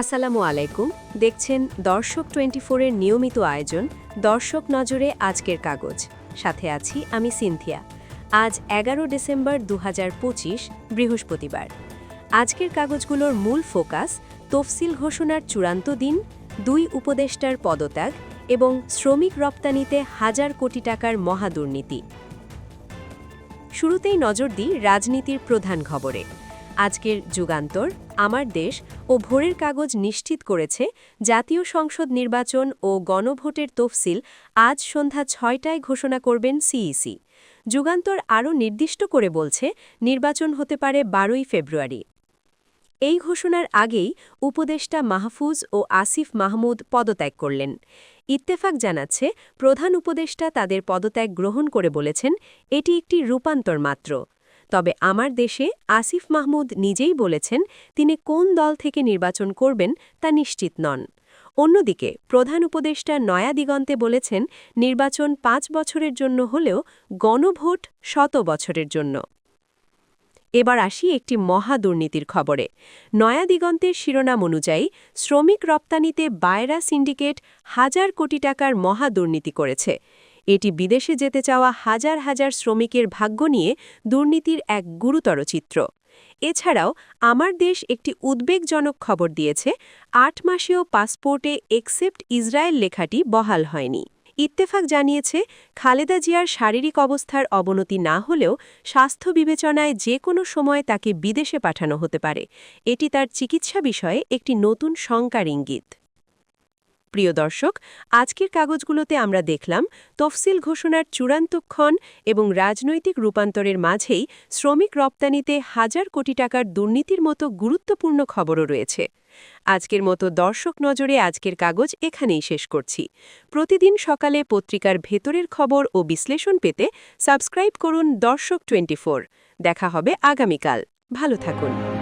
আসসালামু আলাইকুম। দেখছেন দর্শক টোয়েন্টি ফোরের নিয়মিত আয়োজন, দর্শক নজরে আজকের কাগজ। সাথে আছি আমি সিনথিয়া। আজ এগারো ডিসেম্বর দু হাজার পঁচিশ, বৃহস্পতিবার। আজকের কাগজগুলোর মূল ফোকাস, তফসিল ঘোষণার চূড়ান্ত দিন, দুই উপদেষ্টার পদত্যাগ এবং শ্রমিক রপ্তানিতে হাজার কোটি টাকার মহাদুর্নীতি শুরুতেই নজর দিই রাজনীতির প্রধান খবরে। আজকের যুগান্তর আমার দেশ ও ভোরের কাগজ নিশ্চিত করেছে জাতীয় সংসদ নির্বাচন ও গণভোটের তফসিল আজ সন্ধ্যা ছয়টায় ঘোষণা করবেন সিইসি। যুগান্তর আরও নির্দিষ্ট করে বলছে, নির্বাচন হতে পারে বারোই ফেব্রুয়ারি। এই ঘোষণার আগেই উপদেষ্টা মাহফুজ ও আসিফ মাহমুদ পদত্যাগ করলেন। ইত্তেফাক জানাচ্ছে, প্রধান উপদেষ্টা তাদের পদত্যাগ গ্রহণ করে বলেছেন, এটি একটি রূপান্তর মাত্র। তবে আমার দেশে আসিফ মাহমুদ নিজেই বলেছেন, তিনি কোন দল থেকে নির্বাচন করবেন তা নিশ্চিত নন। অন্যদিকে, প্রধান উপদেষ্টা নয়া দিগন্তে বলেছেন, নির্বাচন পাঁচ বছরের জন্য হলেও গণভোট শত বছরের জন্য। এবার আসি একটি মহা দুর্নীতির খবরে। নয়া দিগন্তের শিরোনাম অনুযায়ী, শ্রমিক রপ্তানিতে বায়রা সিন্ডিকেট হাজার কোটি টাকার মহা দুর্নীতি করেছে। এটি বিদেশে যেতে চাওয়া হাজার হাজার শ্রমিকের ভাগ্য নিয়ে দুর্নীতির এক গুরুতর চিত্র। এছাড়াও, আমার দেশ একটি উদ্বেগজনক খবর দিয়েছে, আট মাসেও পাসপোর্টে এক্সেপ্ট ইসরায়েল লেখাটি বহাল হয়নি। ইত্তেফাক জানিয়েছে, খালেদা জিয়ার শারীরিক অবস্থার অবনতি না হলেও স্বাস্থ্য বিবেচনায় যে কোনো সময় তাকে বিদেশে পাঠানো হতে পারে। এটি তার চিকিৎসা বিষয়ে একটি নতুন শঙ্কার ইঙ্গিত। প্রিয় দর্শক, আজকের কাগজগুলোতে আমরা দেখলাম তফসিল ঘোষণার চূড়ান্তক্ষণ এবং রাজনৈতিক রূপান্তরের মাঝেই শ্রমিক রপ্তানিতে হাজার কোটি টাকার দুর্নীতির মতো গুরুত্বপূর্ণ খবরও রয়েছে। আজকের মতো দর্শক নজরে আজকের কাগজ এখানেই শেষ করছি। প্রতিদিন সকালে পত্রিকার ভেতরের খবর ও বিশ্লেষণ পেতে সাবস্ক্রাইব করুন দর্শক টোয়েন্টি দেখা হবে আগামীকাল। ভালো থাকুন।